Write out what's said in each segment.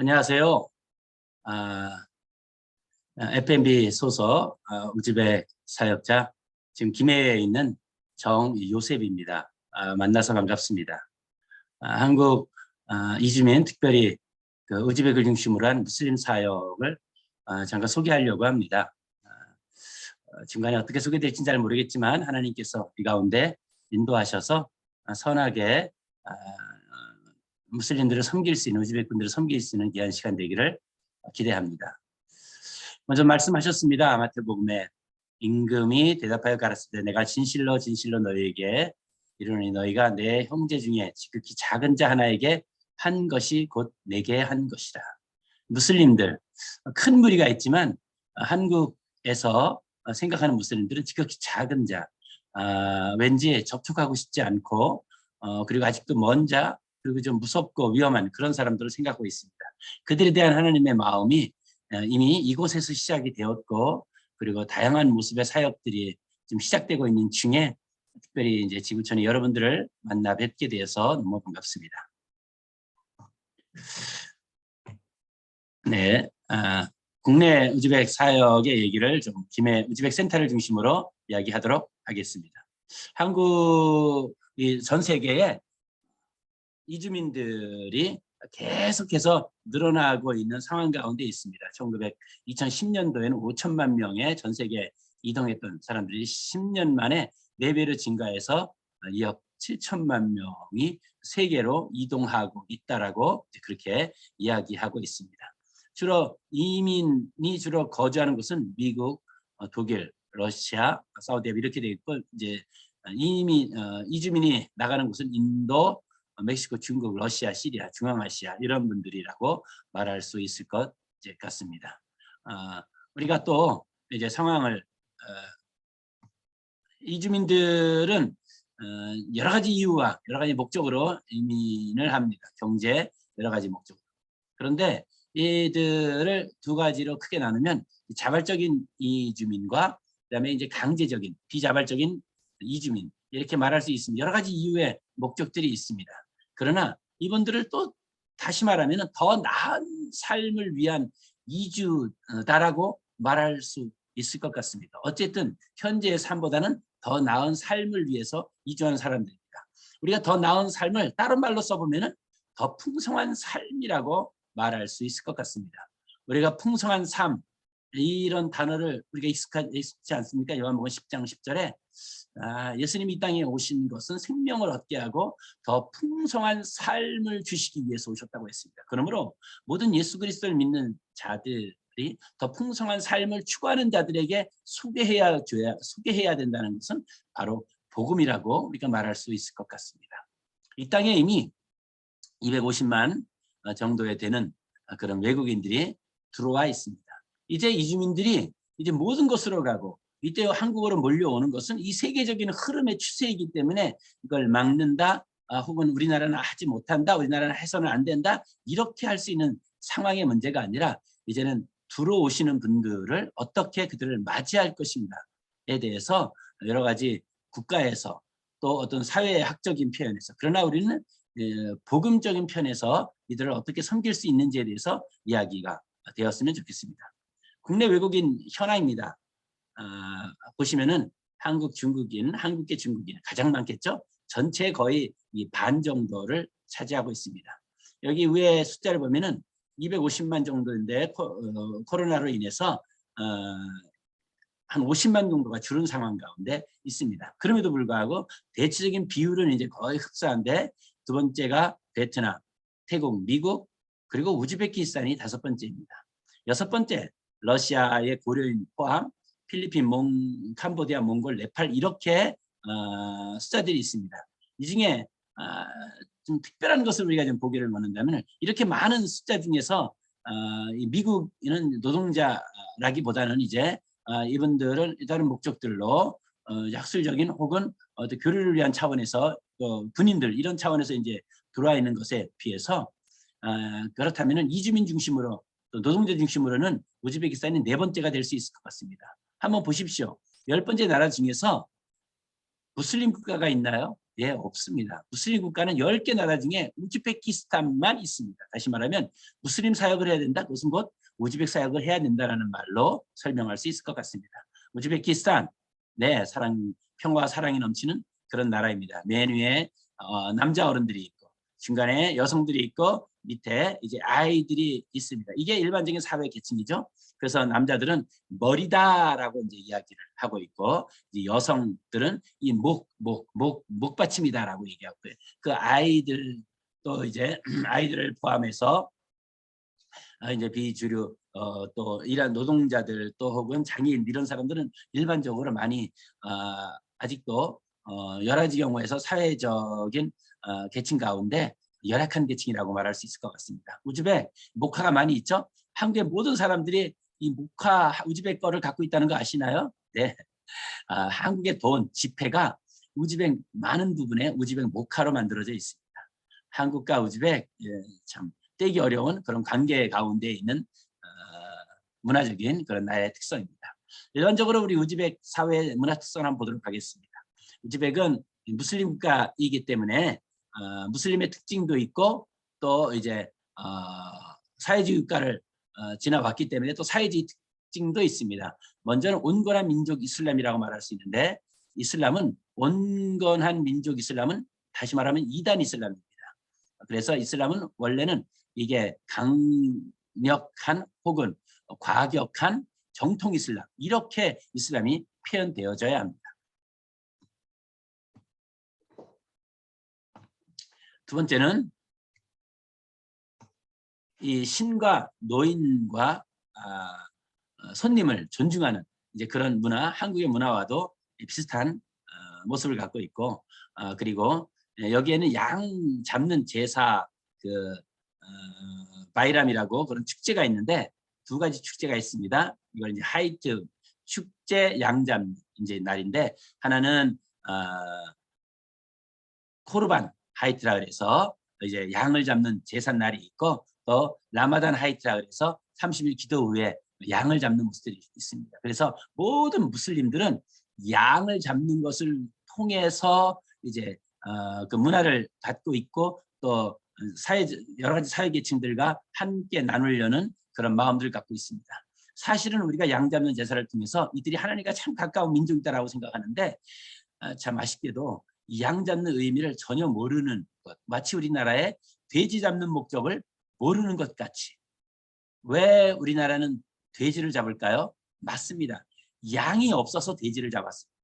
안녕하세요. 아, FNB 소속 아, 우즈벡 사역자 지금 김해에 있는 정요셉입니다. 아, 만나서 반갑습니다. 아, 한국 아, 이주민 특별히 그 우즈벡을 중심으로 한 무슬림 사역을 아, 잠깐 소개하려고 합니다. 아, 어, 중간에 어떻게 소개될지 잘 모르겠지만 하나님께서 이 가운데 인도하셔서 아, 선하게 아, 무슬림들을 섬길 수 있는 우즈벡 분들을 섬길 수 있는 귀한 시간 되기를 기대합니다. 먼저 말씀하셨습니다. 마태복음에 임금이 대답하여 가라사대 때 내가 진실로 진실로 너희에게 이르노니 너희가 내 형제 중에 지극히 작은 자 하나에게 한 것이 곧 내게 한 것이라. 무슬림들 큰 무리가 있지만 한국에서 생각하는 무슬림들은 지극히 작은 자, 아, 왠지 접촉하고 싶지 않고 어, 그리고 아직도 먼 자, 그리고 좀 무섭고 위험한 그런 사람들을 생각하고 있습니다. 그들에 대한 하나님의 마음이 어, 이미 이곳에서 시작이 되었고 그리고 다양한 모습의 사역들이 지금 시작되고 있는 중에 특별히 이제 지구촌의 여러분들을 만나 뵙게 되어서 너무 반갑습니다. 네, 아, 국내 우즈벡 사역의 얘기를 좀 김해 우즈벡 센터를 중심으로 이야기하도록 하겠습니다. 한국이 전 세계에 이주민들이 계속해서 늘어나고 있는 상황 가운데 있습니다. 1900, 2010년도에는 5천만 명의 전 세계 이동했던 사람들이 10년 만에 4배로 증가해서 2억 7천만 명이 세계로 이동하고 있다라고 그렇게 이야기하고 있습니다. 주로 이민이 주로 거주하는 곳은 미국, 어, 독일, 러시아, 사우디아라비아 이렇게 되어 있고 이제 이민 어, 이주민이 나가는 곳은 인도, 멕시코, 중국, 러시아, 시리아, 중앙아시아 이런 분들이라고 말할 수 있을 것 같습니다. 어, 우리가 또 이제 상황을 어, 이주민들은 어, 여러 가지 이유와 여러 가지 목적으로 이민을 합니다. 경제 여러 가지 목적. 그런데 이들을 두 가지로 크게 나누면 자발적인 이주민과 그다음에 이제 강제적인 비자발적인 이주민 이렇게 말할 수 있습니다. 여러 가지 이유의 목적들이 있습니다. 그러나 이분들을 또 다시 말하면 더 나은 삶을 위한 이주다라고 말할 수 있을 것 같습니다. 어쨌든 현재의 삶보다는 더 나은 삶을 위해서 이주하는 사람들입니다. 우리가 더 나은 삶을 다른 말로 써보면 더 풍성한 삶이라고 말할 수 있을 것 같습니다. 우리가 풍성한 삶 이런 단어를 우리가 익숙하지 않습니까? 요한복음 10장 10절에 아, 예수님이 이 땅에 오신 것은 생명을 얻게 하고 더 풍성한 삶을 주시기 위해서 오셨다고 했습니다. 그러므로 모든 예수 그리스도를 믿는 자들이 더 풍성한 삶을 추구하는 자들에게 소개해야 줘야 소개해야 된다는 것은 바로 복음이라고 우리가 말할 수 있을 것 같습니다. 이 땅에 이미 250만 정도에 되는 그런 외국인들이 들어와 있습니다. 이제 이주민들이 이제 모든 것으로 가고 이때 한국으로 몰려오는 것은 이 세계적인 흐름의 추세이기 때문에 이걸 막는다 아, 혹은 우리나라는 하지 못한다 우리나라는 해서는 안 된다 이렇게 할 수 있는 상황의 문제가 아니라 이제는 들어오시는 분들을 어떻게 그들을 맞이할 것인가에 대해서 여러 가지 국가에서 또 어떤 사회학적인 표현에서 그러나 우리는 복음적인 편에서 이들을 어떻게 섬길 수 있는지에 대해서 이야기가 되었으면 좋겠습니다. 국내 외국인 현황입니다. 아, 보시면은 한국 중국인, 한국계 중국인 가장 많겠죠? 전체 거의 반 정도를 차지하고 있습니다. 여기 위에 숫자를 보면은 250만 정도인데 코, 어, 코로나로 인해서 어, 한 50만 정도가 줄은 상황 가운데 있습니다. 그럼에도 불구하고 대체적인 비율은 이제 거의 흡사한데 두 번째가 베트남, 태국, 미국 그리고 우즈베키스탄이 다섯 번째입니다. 여섯 번째 러시아의 고려인 포함 필리핀, 몽, 캄보디아, 몽골, 네팔 이렇게 어, 숫자들이 있습니다. 이 중에 어, 좀 특별한 것을 우리가 좀 보기를 원한다면 이렇게 많은 숫자 중에서 어, 미국은 노동자라기보다는 이제 어, 이분들은 다른 목적들로 어, 약술적인 혹은 어떤 교류를 위한 차원에서 어, 군인들 이런 차원에서 이제 들어와 있는 것에 비해서 어, 그렇다면 이주민 중심으로 또 노동자 중심으로는 우즈베키스탄이 네 번째가 될 수 있을 것 같습니다. 한번 보십시오. 열 번째 나라 중에서 무슬림 국가가 있나요? 예, 없습니다. 무슬림 국가는 10개 나라 중에 우즈베키스탄만 있습니다. 다시 말하면 무슬림 사역을 해야 된다. 그것은 곧 우즈벡 사역을 해야 된다는 말로 설명할 수 있을 것 같습니다. 우즈베키스탄, 네, 사랑, 평화와 사랑이 넘치는 그런 나라입니다. 맨 위에 어, 남자 어른들이 중간에 여성들이 있고 밑에 이제 아이들이 있습니다. 이게 일반적인 사회 계층이죠. 그래서 남자들은 머리다라고 이제 이야기를 하고 있고 이제 여성들은 이 목, 목, 목, 목받침이다라고 얘기하고요. 그 아이들 또 이제 아이들을 포함해서 아, 이제 비주류 어, 또 이런 노동자들 또 혹은 장애인 이런 사람들은 일반적으로 많이 어, 아직도 어, 여러 가지 경우에서 사회적인 어, 계층 가운데 열악한 계층이라고 말할 수 있을 것 같습니다. 우즈벡 목화가 많이 있죠. 한국의 모든 사람들이 이 목화 우즈벡 거를 갖고 있다는 거 아시나요? 네. 아, 한국의 돈 지폐가 우즈벡 많은 부분에 우즈벡 목화로 만들어져 있습니다. 한국과 우즈벡 예, 참 떼기 어려운 그런 관계 가운데 있는 어, 문화적인 그런 나라의 특성입니다. 일반적으로 우리 우즈벡 사회 문화 특성 한번 보도록 하겠습니다. 우즈벡은 무슬림 국가이기 때문에 어, 무슬림의 특징도 있고 또 이제 어, 사회주의 국가를 어, 지나왔기 때문에 또 사회주의 특징도 있습니다. 먼저는 온건한 민족 이슬람이라고 말할 수 있는데 이슬람은 온건한 민족 이슬람은 다시 말하면 이단 이슬람입니다. 그래서 이슬람은 원래는 이게 강력한 혹은 과격한 정통 이슬람 이렇게 이슬람이 표현되어져야 합니다. 두 번째는 이 신과 노인과 아, 어, 손님을 존중하는 이제 그런 문화, 한국의 문화와도 비슷한 어, 모습을 갖고 있고 어, 그리고 여기에는 양 잡는 제사 그 어, 바이람이라고 그런 축제가 있는데 두 가지 축제가 있습니다. 이걸 이제 하이트 축제 양잡 이제 날인데 하나는 어, 코르반 하이트라 그래서 이제 양을 잡는 제삿 날이 있고 또 라마단 하이트라 그래서 30일 기도 후에 양을 잡는 모습들이 있습니다. 그래서 모든 무슬림들은 양을 잡는 것을 통해서 이제 어, 그 문화를 갖고 있고 또 사회 여러 가지 사회 계층들과 함께 나누려는 그런 마음들을 갖고 있습니다. 사실은 우리가 양 잡는 제사를 통해서 이들이 하나님과 참 가까운 민족이다라고 생각하는데 어, 참 아쉽게도 양 잡는 의미를 전혀 모르는 것 마치 우리나라의 돼지 잡는 목적을 모르는 것 같이 왜 우리나라는 돼지를 잡을까요? 맞습니다. 양이 없어서 돼지를 잡았습니다.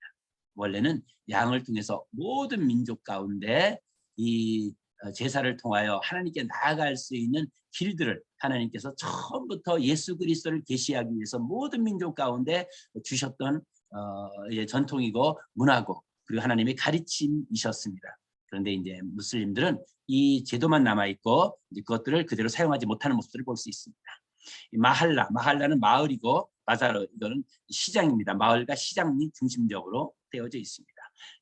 원래는 양을 통해서 모든 민족 가운데 이 어, 제사를 통하여 하나님께 나아갈 수 있는 길들을 하나님께서 처음부터 예수 그리스도를 계시하기 위해서 모든 민족 가운데 주셨던 어, 예, 전통이고 문화고 그리고 하나님의 가르침이셨습니다. 그런데 이제 무슬림들은 이 제도만 남아 있고 그것들을 그대로 사용하지 못하는 모습들을 볼 수 있습니다. 마할라, 마할라는 마을이고 바자르 이거는 시장입니다. 마을과 시장이 중심적으로 되어져 있습니다.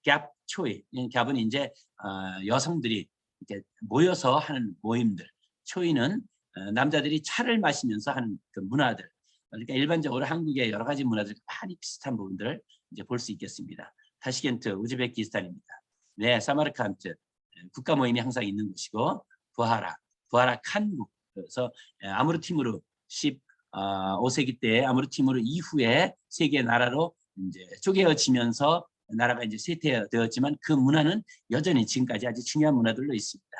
갭 초이, 갭은 이제 어, 여성들이 이렇게 모여서 하는 모임들. 초이는 어, 남자들이 차를 마시면서 하는 그 문화들. 그러니까 일반적으로 한국의 여러 가지 문화들 많이 비슷한 부분들을 이제 볼 수 있겠습니다. 타시겐트, 우즈베키스탄입니다. 네, 사마르칸트 국가 모임이 항상 있는 곳이고 부하라, 부하라 칸국. 그래서 아무르티무르 15세기 때 아무르티무르 이후에 세계 나라로 이제 쪼개어지면서 나라가 이제 쇠퇴되었지만 그 문화는 여전히 지금까지 아주 중요한 문화들로 있습니다.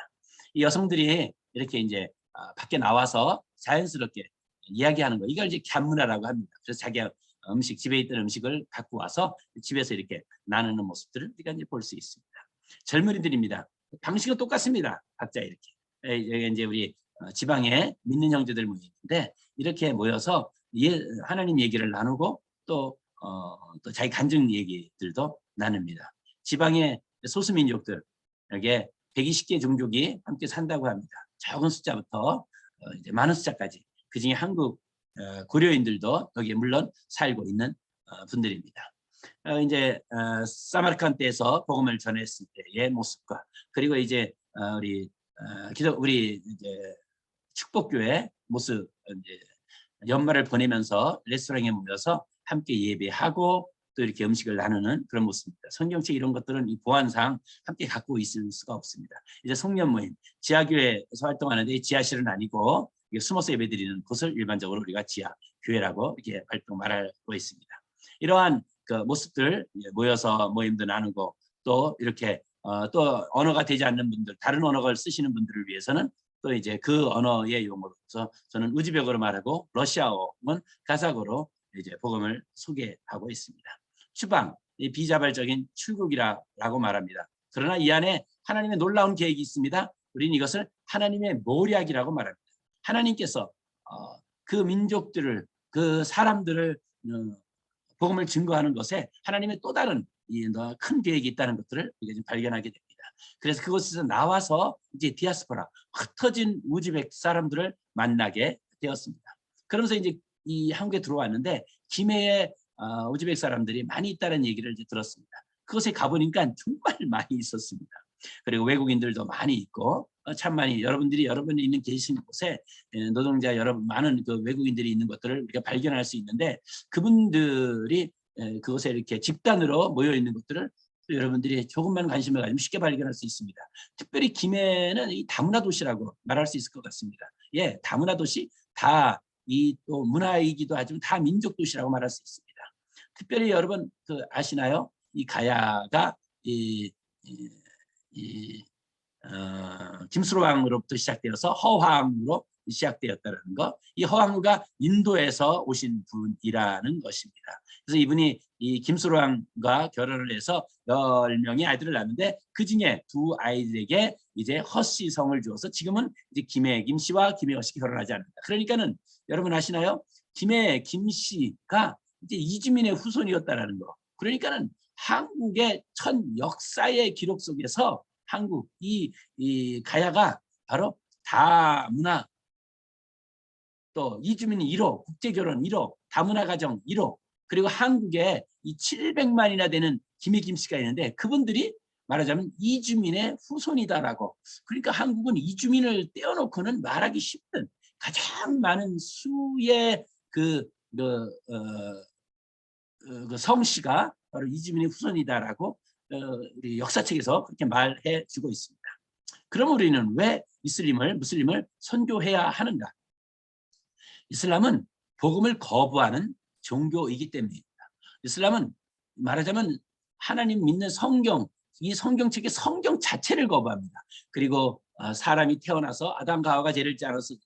이 여성들이 이렇게 이제 밖에 나와서 자연스럽게 이야기하는 거 이걸 이제 갸문화라고 합니다. 그래서 자기 음식 집에 있던 음식을 갖고 와서 집에서 이렇게 나누는 모습들을 우리가 이제 볼 수 있습니다. 젊은이들입니다. 방식은 똑같습니다. 각자 이렇게 여기 이제 우리 어, 지방에 믿는 형제들 모이는데 이렇게 모여서 예, 하나님 얘기를 나누고 또, 어, 또 자기 간증 얘기들도 나눕니다. 지방의 소수민족들 여기에 120개 종족이 함께 산다고 합니다. 적은 숫자부터 어, 이제 많은 숫자까지 그 중에 한국 어, 고려인들도 여기에 물론 살고 있는 어, 분들입니다. 어, 이제 어, 사마르칸트에서 복음을 전했을 때의 모습과 그리고 이제 어, 우리 어, 기도 우리 이제 축복교회 모습 이제 연말을 보내면서 레스토랑에 모여서 함께 예배하고 또 이렇게 음식을 나누는 그런 모습입니다. 성경책 이런 것들은 이 보안상 함께 갖고 있을 수가 없습니다. 이제 송년 모임, 지하교회에서 활동하는데 이 지하실은 아니고 숨어서 예배드리는 곳을 일반적으로 우리가 지하 교회라고 이렇게 활동 말하고 있습니다. 이러한 그 모습들 모여서 모임도 나누고 또 이렇게 어, 또 언어가 되지 않는 분들, 다른 언어를 쓰시는 분들을 위해서는 또 이제 그 언어의 용어로서 저는 우즈벡어로 말하고 러시아어는 가사고로 이제 복음을 소개하고 있습니다. 추방, 이 비자발적인 출국이라고 말합니다. 그러나 이 안에 하나님의 놀라운 계획이 있습니다. 우리는 이것을 하나님의 모략이라고 말합니다. 하나님께서 어, 그 민족들을 그 사람들을 어, 복음을 증거하는 것에 하나님의 또 다른 이큰 계획이 있다는 것들을 지금 발견하게 됩니다. 그래서 그곳에서 나와서 이제 디아스포라 흩어진 우즈벡 사람들을 만나게 되었습니다. 그러면서 이제 이 한국에 들어왔는데 김해에 어, 우즈벡 사람들이 많이 있다는 얘기를 이제 들었습니다. 그곳에 가보니까 정말 많이 있었습니다. 그리고 외국인들도 많이 있고 어, 참 많이 여러분들이 여러분이 있는 계신 곳에 에, 노동자 여러분 많은 그 외국인들이 있는 것들을 우리가 발견할 수 있는데 그분들이 에, 그곳에 이렇게 집단으로 모여 있는 것들을 또 여러분들이 조금만 관심을 가지면 쉽게 발견할 수 있습니다. 특별히 김해는 이 다문화 도시라고 말할 수 있을 것 같습니다. 예, 다문화 도시 다 이 또 문화이기도 하지만 다 민족 도시라고 말할 수 있습니다. 특별히 여러분 그 아시나요? 이 가야가 이, 이, 이 어, 김수로왕으로부터 시작되어서 허황으로 시작되었다는 거. 이 허황우가 인도에서 오신 분이라는 것입니다. 그래서 이분이 이 김수로왕과 결혼을 해서 열 명의 아이들을 낳는데 그 중에 두 아이들에게 이제 허씨 성을 주어서 지금은 이제 김해 김씨와 김해 허씨 결혼하지 않는다. 그러니까는 여러분 아시나요? 김해 김씨가 이제 이주민의 후손이었다라는 거. 그러니까는 한국의 첫 역사의 기록 속에서 한국 이, 이 가야가 바로 다문화 또 이주민 1호 국제결혼 1호 다문화 가정 1호 그리고 한국에 이 700만이나 되는 김해 김 씨가 있는데 그분들이 말하자면 이주민의 후손이다라고. 그러니까 한국은 이주민을 떼어놓고는 말하기 쉽든 가장 많은 수의 그, 그, 어, 어, 그 성씨가 바로 이주민의 후손이다라고 어, 우리 역사책에서 그렇게 말해 주고 있습니다. 그럼 우리는 왜 이슬림을 무슬림을 선교해야 하는가? 이슬람은 복음을 거부하는 종교이기 때문입니다. 이슬람은 말하자면 하나님 믿는 성경, 이 성경책의 성경 자체를 거부합니다. 그리고 어, 사람이 태어나서 아담과 하와가 죄를 어,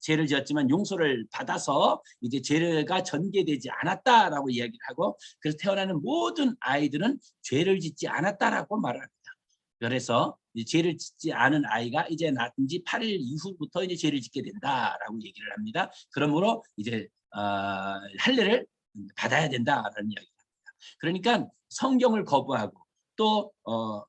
죄를 지었지만 용서를 받아서 이제 죄가 전개되지 않았다라고 이야기를 하고 그래서 태어나는 모든 아이들은 죄를 짓지 않았다라고 말합니다. 그래서 죄를 짓지 않은 아이가 이제 낳은 지 8일 이후부터 이제 죄를 짓게 된다라고 얘기를 합니다. 그러므로 이제 어, 할례를 받아야 된다라는 이야기를 합니다. 그러니까 성경을 거부하고 또 어, 어,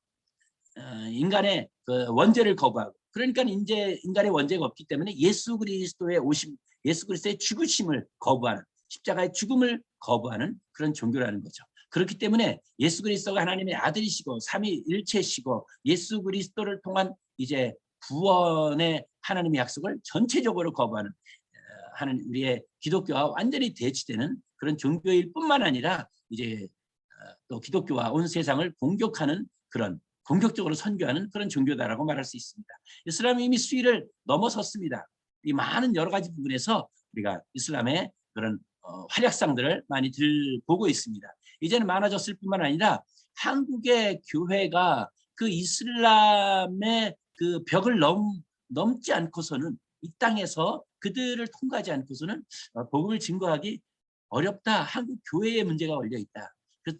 인간의 그 원죄를 거부하고 그러니까 이제 인간의 원죄가 없기 때문에 예수 그리스도의 오심, 예수 그리스도의 죽으심을 거부하는 십자가의 죽음을 거부하는 그런 종교라는 거죠. 그렇기 때문에 예수 그리스도가 하나님의 아들이시고 삼위일체시고 예수 그리스도를 통한 이제 구원의 하나님의 약속을 전체적으로 거부하는 어, 하는 우리의 기독교와 완전히 대치되는 그런 종교일 뿐만 아니라 이제 어, 또 기독교와 온 세상을 공격하는 그런 공격적으로 선교하는 그런 종교다라고 말할 수 있습니다. 이슬람이 이미 수위를 넘어섰습니다. 이 많은 여러 가지 부분에서 우리가 이슬람의 그런 어, 활약상들을 많이 들 보고 있습니다. 이제는 많아졌을 뿐만 아니라 한국의 교회가 그 이슬람의 그 벽을 넘, 넘지 않고서는 이 땅에서 그들을 통과하지 않고서는 어, 복음을 증거하기 어렵다. 한국 교회에 문제가 걸려 있다. 그,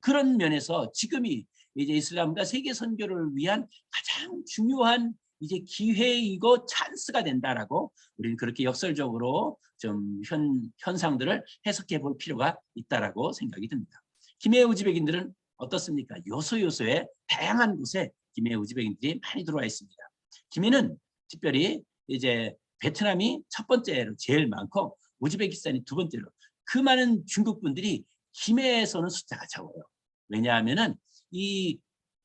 그런 면에서 지금이 이제 이슬람과 세계 선교를 위한 가장 중요한 이제 기회이고 찬스가 된다라고 우리는 그렇게 역설적으로 좀 현, 현상들을 해석해 볼 필요가 있다라고 생각이 듭니다. 김해 우즈벡인들은 어떻습니까? 요소요소에 다양한 곳에 김해 우즈벡인들이 많이 들어와 있습니다. 김해는 특별히 이제 베트남이 첫 번째로 제일 많고 우즈베키스탄이 두 번째로 그 많은 중국 분들이 김해에서는 숫자가 적어요. 왜냐하면은 이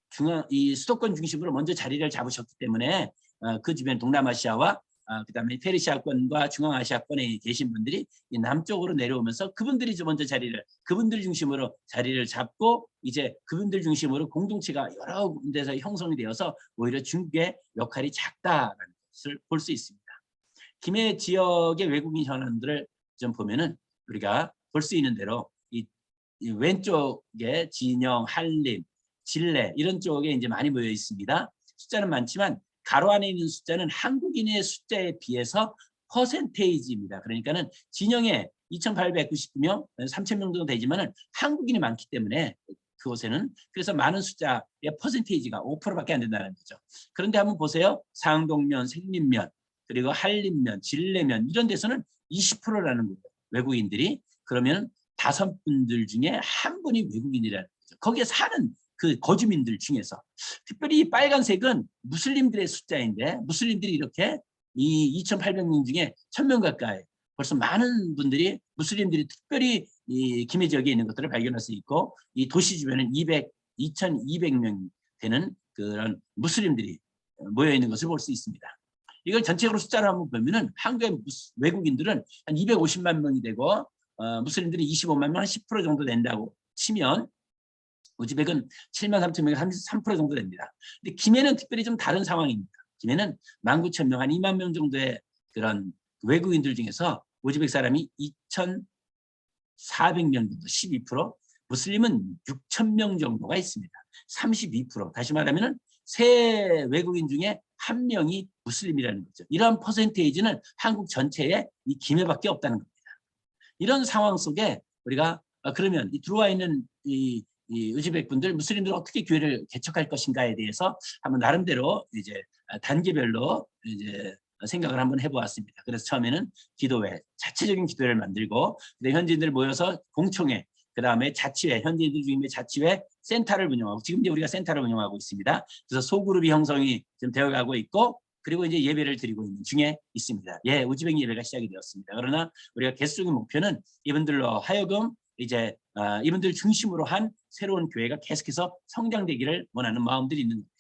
중앙 이 수도권 중심으로 먼저 자리를 잡으셨기 때문에 어, 그 주변 동남아시아와 아, 그다음에 페르시아권과 중앙아시아권에 계신 분들이 이 남쪽으로 내려오면서 그분들이 좀 먼저 자리를 그분들 중심으로 자리를 잡고 이제 그분들 중심으로 공동체가 여러 군데서 형성이 되어서 오히려 중국의 역할이 작다라는 것을 볼 수 있습니다. 김해 지역의 외국인 현황들을 좀 보면은 우리가 볼 수 있는 대로 왼쪽에 진영, 한림, 진례 이런 쪽에 이제 많이 모여 있습니다. 숫자는 많지만 가로 안에 있는 숫자는 한국인의 숫자에 비해서 퍼센테이지입니다. 그러니까는 진영에 2,899명, 3,000명 정도 되지만은 한국인이 많기 때문에 그곳에는 그래서 많은 숫자의 퍼센테이지가 5%밖에 안 된다는 거죠. 그런데 한번 보세요. 상동면, 생림면, 그리고 한림면, 진례면 이런 데서는 20%라는 거예요. 외국인들이 그러면 다섯 분들 중에 한 분이 외국인이라는 거죠. 거기에 사는 그 거주민들 중에서 특별히 이 빨간색은 무슬림들의 숫자인데 무슬림들이 이렇게 이 2,800명 중에 1,000명 가까이 벌써 많은 분들이 무슬림들이 특별히 이 김해 지역에 있는 것들을 발견할 수 있고 이 도시 주변은 200, 2,200명 되는 그런 무슬림들이 모여 있는 것을 볼 수 있습니다. 이걸 전체적으로 숫자를 한번 보면은 한국의 외국인들은 한 250만 명이 되고 어, 무슬림들이 25만 명, 한 10% 정도 된다고 치면 우즈벡은 7만 3천 명이 33% 정도 됩니다. 근데 김해는 특별히 좀 다른 상황입니다. 김해는 1만 9천 명, 한 2만 명 정도의 그런 외국인들 중에서 우즈벡 사람이 2,400명 정도, 12%, 무슬림은 6천 명 정도가 있습니다. 32%. 다시 말하면은 세 외국인 중에 한 명이 무슬림이라는 거죠. 이러한 퍼센테이지는 한국 전체에 이 김해밖에 없다는 겁니다. 이런 상황 속에 우리가 아, 그러면 이 들어와 있는 이, 이 우즈벡 분들 무슬림들 어떻게 교회를 개척할 것인가에 대해서 한번 나름대로 이제 아, 단계별로 이제 생각을 한번 해보았습니다. 그래서 처음에는 기도회, 자체적인 기도회를 만들고 현지인들 모여서 공청회, 그 다음에 자치회, 현지인들 중에 자치회 센터를 운영하고 지금 이제 우리가 센터를 운영하고 있습니다. 그래서 소그룹이 형성이 지금 되어가고 있고 그리고 이제 예배를 드리고 있는 중에 있습니다. 예, 우즈벡 예배가 시작이 되었습니다. 그러나 우리가 개수적인 목표는 이분들로 하여금 이제 어, 이분들 중심으로 한 새로운 교회가 계속해서 성장되기를 원하는 마음들이 있는 겁니다.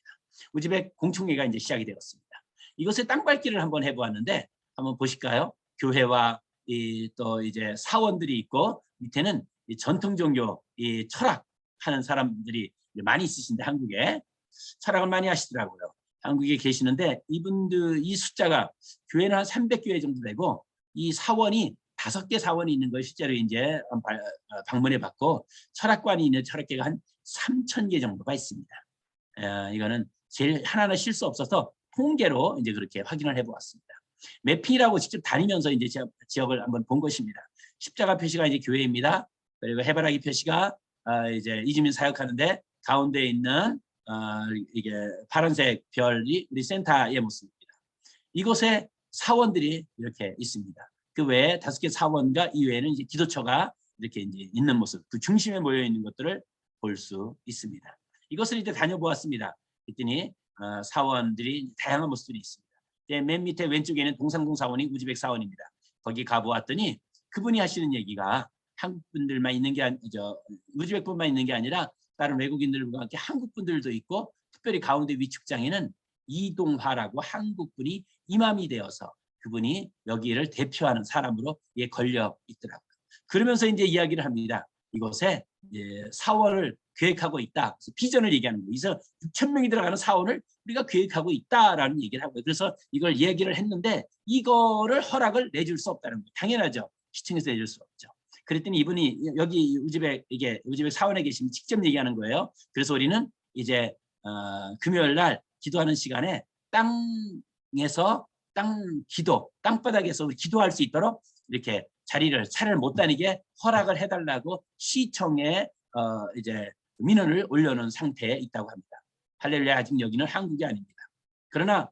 우즈벡 공청회가 이제 시작이 되었습니다. 이것의 땅밟기를 한번 해보았는데 한번 보실까요? 교회와 이 또 이제 사원들이 있고 밑에는 이 전통 종교 이 철학 하는 사람들이 많이 있으신데 한국에 철학을 많이 하시더라고요. 한국에 계시는데 이분들 이 숫자가 교회는 한 300교회 정도 되고 이 사원이 다섯 개 사원이 있는 걸 실제로 이제 발- 어, 방문해 봤고 철학관이 있는 철학계가 한 3천 개 정도가 있습니다. 에, 이거는 제일 하나하나 실수 없어서 통계로 이제 그렇게 확인을 해보았습니다. 매핑이라고 직접 다니면서 이제 지역- 지역을 한번 본 것입니다. 십자가 표시가 이제 교회입니다. 그리고 해바라기 표시가 아, 이제 이주민 사역하는데 가운데 있는 아, 이게 파란색 별이 우리 센터의 모습입니다. 이곳에 사원들이 이렇게 있습니다. 그 외에 다섯 개 사원과 이외에는 이제 기도처가 이렇게 이제 있는 모습, 그 중심에 모여 있는 것들을 볼 수 있습니다. 이것을 이제 다녀보았습니다. 그랬더니 어, 사원들이 다양한 모습들이 있습니다. 네, 맨 밑에 왼쪽에는 동상동 사원이 우즈벡 사원입니다. 거기 가보았더니 그분이 하시는 얘기가 한국 분들만 있는 게 아니죠. 우즈벡 분만 있는 게 아니라 다른 외국인들과 함께 한국 분들도 있고 특별히 가운데 위축장에는 이동화라고 한국 분이 이맘이 되어서 그분이 여기를 대표하는 사람으로 예 걸려 있더라고요. 그러면서 이제 이야기를 합니다. 이곳에 이제 사원을 계획하고 있다. 그래서 비전을 얘기하는 거예요. 그래서 6천 명이 들어가는 사원을 우리가 계획하고 있다라는 얘기를 하고요. 그래서 이걸 얘기를 했는데 이거를 허락을 내줄 수 없다는 거예요. 당연하죠. 시청에서 내줄 수 없죠. 그랬더니 이분이 여기 우즈벡 이게 우즈벡 사원에 계시면 직접 얘기하는 거예요. 그래서 우리는 이제 어, 금요일 날 기도하는 시간에 땅에서 땅 기도 땅바닥에서 기도할 수 있도록 이렇게 자리를 차를 못 다니게 허락을 해달라고 시청에 어, 이제 민원을 올려놓은 상태에 있다고 합니다. 할렐루야 아직 여기는 한국이 아닙니다. 그러나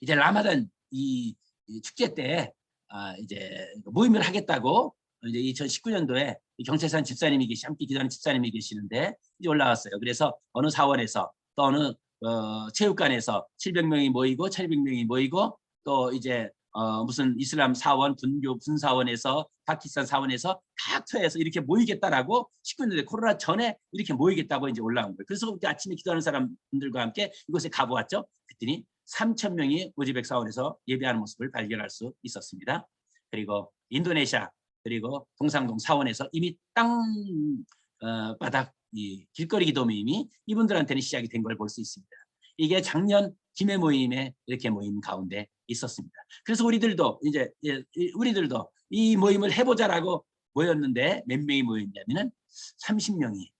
이제 라마단 이, 이 축제 때 아, 이제 모임을 하겠다고 이제 2019년도에 경찰산 집사님이 계시 함께 기도하는 집사님이 계시는데 이제 올라왔어요. 그래서 어느 사원에서 또 어느 어, 체육관에서 700명이 모이고 700명이 모이고 또 이제 어, 무슨 이슬람 사원, 분교 분사원에서 파키스탄 사원에서 각처에서 이렇게 모이겠다라고 19년도에 코로나 전에 이렇게 모이겠다고 이제 올라온 거예요. 그래서 그때 아침에 기도하는 사람들과 함께 이곳에 가보았죠. 그랬더니 3천 명이 우즈벡 사원에서 예배하는 모습을 발견할 수 있었습니다. 그리고 인도네시아 그리고 동상동 사원에서 이미 땅 어, 바닥 이 길거리 기도 모임이 이분들한테는 시작이 된 걸 볼 수 있습니다. 이게 작년 김해 모임에 이렇게 모임 가운데 있었습니다. 그래서 우리들도 이제 예, 이- 우리들도 이 모임을 해보자라고 모였는데 몇 명이 모였냐면은 30명이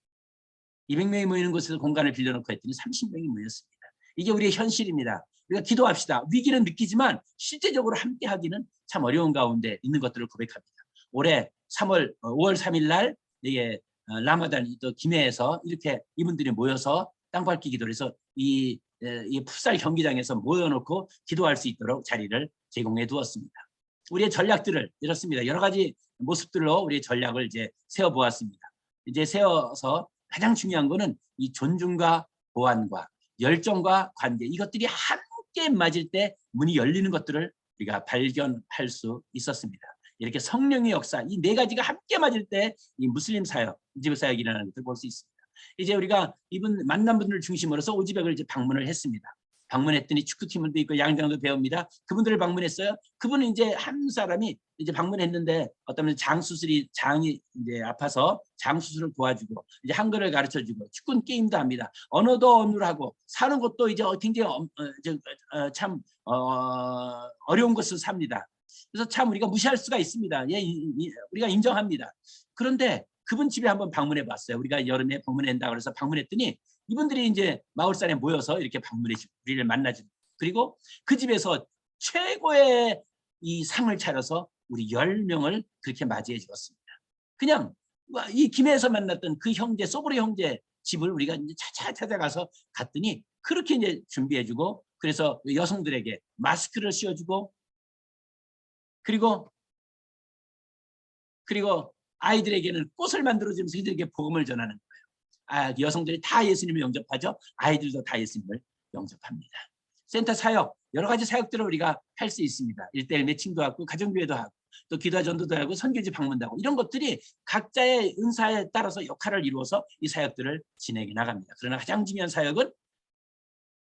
200명이 모이는 곳에서 공간을 빌려놓고 했더니 30명이 모였습니다. 이게 우리의 현실입니다. 우리가 기도합시다. 위기는 느끼지만 실제적으로 함께 하기는 참 어려운 가운데 있는 것들을 고백합니다. 올해 3월 5월 3일 날 이게 어, 라마단 또 김해에서 이렇게 이분들이 모여서 땅 밟기 기도를 해서 이, 에, 이 풋살 경기장에서 모여놓고 기도할 수 있도록 자리를 제공해 두었습니다. 우리의 전략들을 이렇습니다. 여러 가지 모습들로 우리의 전략을 이제 세워 보았습니다. 이제 세워서 가장 중요한 거는 이 존중과 보완과 열정과 관계 이것들이 함께 맞을 때 문이 열리는 것들을 우리가 발견할 수 있었습니다. 이렇게 성령의 역사 이 네 가지가 함께 맞을 때 이 무슬림 사역, 우즈벡 사역이 일어나는 것을 볼 수 있습니다. 이제 우리가 이분 만난 분들을 중심으로서 우즈벡을 이제 방문을 했습니다. 방문했더니 축구팀도 있고 양장도 배웁니다. 그분들을 방문했어요. 그분은 이제 한 사람이 이제 방문했는데 어떤 장 수술이 장이 이제 아파서 장 수술을 도와주고 이제 한글을 가르쳐주고 축구는 게임도 합니다. 언어도 언어를 하고 사는 것도 이제 굉장히 어, 어, 참 어, 어려운 것을 삽니다. 그래서 참 우리가 무시할 수가 있습니다. 예, 우리가 인정합니다. 그런데 그분 집에 한번 방문해 봤어요. 우리가 여름에 방문한다 그래서 방문했더니 이분들이 이제 마을산에 모여서 이렇게 방문해 주- 우리를 만나지. 그리고 그 집에서 최고의 이 상을 차려서 우리 10명을 그렇게 맞이해 주었습니다. 그냥 와, 이 김해에서 만났던 그 형제, 소브르 형제 집을 우리가 이제 차차 찾아가서 갔더니 그렇게 이제 준비해 주고 그래서 여성들에게 마스크를 씌워 주고 그리고 그리고 아이들에게는 꽃을 만들어 주면서 이들에게 복음을 전하는 거예요. 아, 여성들이 다 예수님을 영접하죠. 아이들도 다 예수님을 영접합니다. 센터 사역 여러 가지 사역들을 우리가 할 수 있습니다. 일대일 매칭도 하고 가정교회도 하고 또 기도와 전도도 하고 선교지 방문도 하고 이런 것들이 각자의 은사에 따라서 역할을 이루어서 이 사역들을 진행해 나갑니다. 그러나 가장 중요한 사역은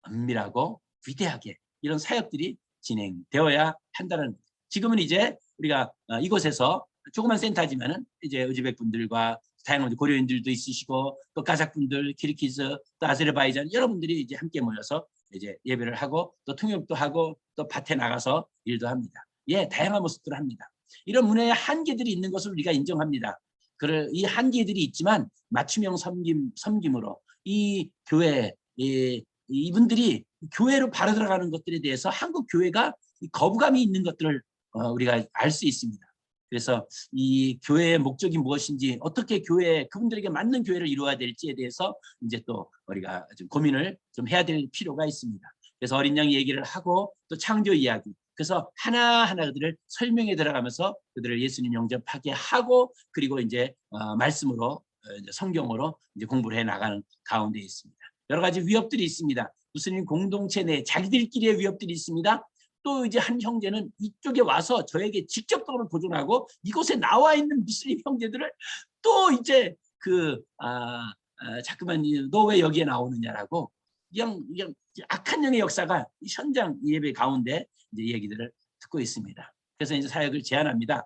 은밀하고 위대하게 이런 사역들이 진행되어야 한다는. 지금은 이제 우리가 어, 이곳에서 조그만 센터지만은 이제 우즈벡 분들과 다양한 고려인들도 있으시고 또 가작 분들, 키르키즈, 또 아제르바이잔 여러분들이 이제 함께 모여서 이제 예배를 하고 또 통역도 하고 또 밭에 나가서 일도 합니다. 예, 다양한 모습들을 합니다. 이런 문화의 한계들이 있는 것을 우리가 인정합니다. 그를 이 한계들이 있지만 맞춤형 섬김 섬김으로 이 교회 이, 이분들이 교회로 바로 들어가는 것들에 대해서 한국 교회가 이 거부감이 있는 것들을 어, 우리가 알 수 있습니다. 그래서 이 교회의 목적이 무엇인지 어떻게 교회 그분들에게 맞는 교회를 이루어야 될지에 대해서 이제 또 우리가 좀 고민을 좀 해야 될 필요가 있습니다. 그래서 어린 양 얘기를 하고 또 창조 이야기 그래서 하나하나 그들을 설명해 들어가면서 그들을 예수님 영접하게 하고 그리고 이제 어, 말씀으로 어, 이제 성경으로 이제 공부를 해 나가는 가운데 있습니다. 여러 가지 위협들이 있습니다. 무슬림 공동체 내 자기들끼리의 위협들이 있습니다. 또 이제 한 형제는 이쪽에 와서 저에게 직접적으로 도전하고 이곳에 나와 있는 무슬림 형제들을 또 이제 그 아, 아 자꾸만 너 왜 여기에 나오느냐라고 그냥 그냥 악한 영의 역사가 이 현장 예배 가운데 이제 얘기들을 듣고 있습니다. 그래서 이제 사역을 제안합니다.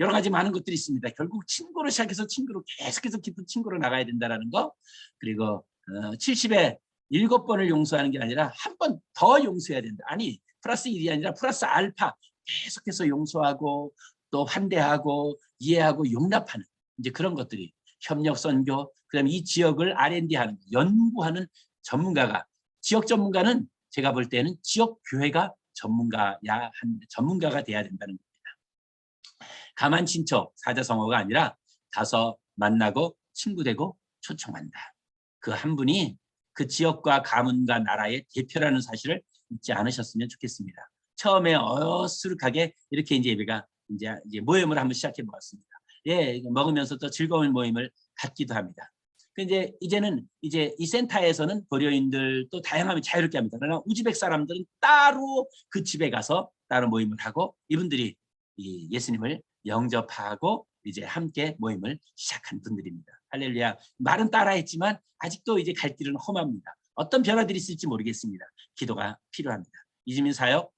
여러 가지 많은 것들이 있습니다. 결국 친구로 시작해서 친구로 계속해서 깊은 친구로 나가야 된다라는 거. 그리고 어, 70에 일곱 번을 용서하는 게 아니라 한 번 더 용서해야 된다. 아니 플러스 1이 아니라 플러스 알파 계속해서 용서하고 또 환대하고 이해하고 용납하는 이제 그런 것들이 협력 선교 그다음에 이 지역을 R&D하는 연구하는 전문가가 지역 전문가는 제가 볼 때는 지역 교회가 전문가야 한 전문가가 돼야 된다는 겁니다. 가만 친척 사자성어가 아니라 가서 만나고 친구 되고 초청한다. 그 한 분이 그 지역과 가문과 나라의 대표라는 사실을 잊지 않으셨으면 좋겠습니다. 처음에 어수룩하게 이렇게 이제 예배가 이제, 이제 모임을 한번 시작해 보았습니다. 예, 먹으면서 또 즐거운 모임을 갖기도 합니다. 그 이제 이제는 이제 이 센터에서는 고려인들 또 다양하면 자유롭게 합니다. 그러나 우즈벡 사람들은 따로 그 집에 가서 따로 모임을 하고 이분들이 이 예수님을 영접하고 이제 함께 모임을 시작한 분들입니다. 할렐루야. 말은 따라했지만 아직도 이제 갈 길은 험합니다. 어떤 변화들이 있을지 모르겠습니다. 기도가 필요합니다. 이주민 사역,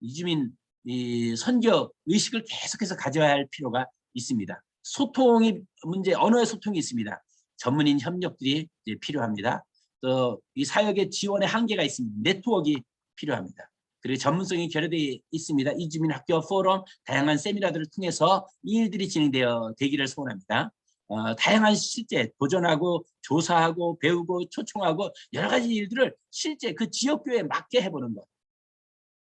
이주민 이 선교 의식을 계속해서 가져야 할 필요가 있습니다. 소통이 문제, 언어의 소통이 있습니다. 전문인 협력들이 이제 필요합니다. 또 이 사역의 지원의 한계가 있습니다. 네트워크가 필요합니다. 그리고 전문성이 결여되어 있습니다. 이주민 학교 포럼, 다양한 세미나들을 통해서 이 일들이 진행되어 되기를 소원합니다. 어, 다양한 실제 도전하고 조사하고 배우고 초청하고 여러 가지 일들을 실제 그 지역교회에 맞게 해보는 것.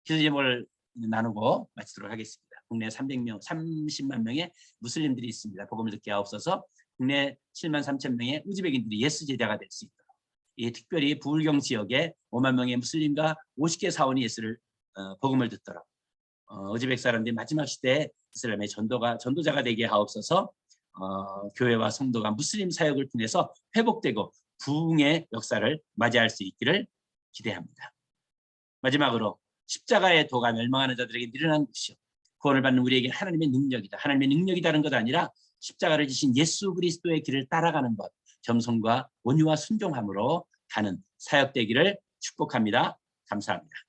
기도제목을 나누고 마치도록 하겠습니다. 국내 300명, 30만 명의 무슬림들이 있습니다. 복음을 듣게 하옵소서 국내 7만 3천 명의 우즈벡인들이 예수 제자가 될 수 있도록 이 특별히 부울경 지역에 5만 명의 무슬림과 50개 사원이 예수를 어, 복음을 듣도록 어, 우즈벡 사람들이 마지막 시대에 이슬람의 전도가 전도자가 되게 하옵소서 어, 교회와 성도가 무슬림 사역을 통해서 회복되고 부흥의 역사를 맞이할 수 있기를 기대합니다. 마지막으로 십자가의 도가 멸망하는 자들에게 늘어난 것이요 구원을 받는 우리에게 하나님의 능력이다. 하나님의 능력이 다른 것 아니라 십자가를 지신 예수 그리스도의 길을 따라가는 것, 겸손과 온유와 순종함으로 가는 사역되기를 축복합니다. 감사합니다.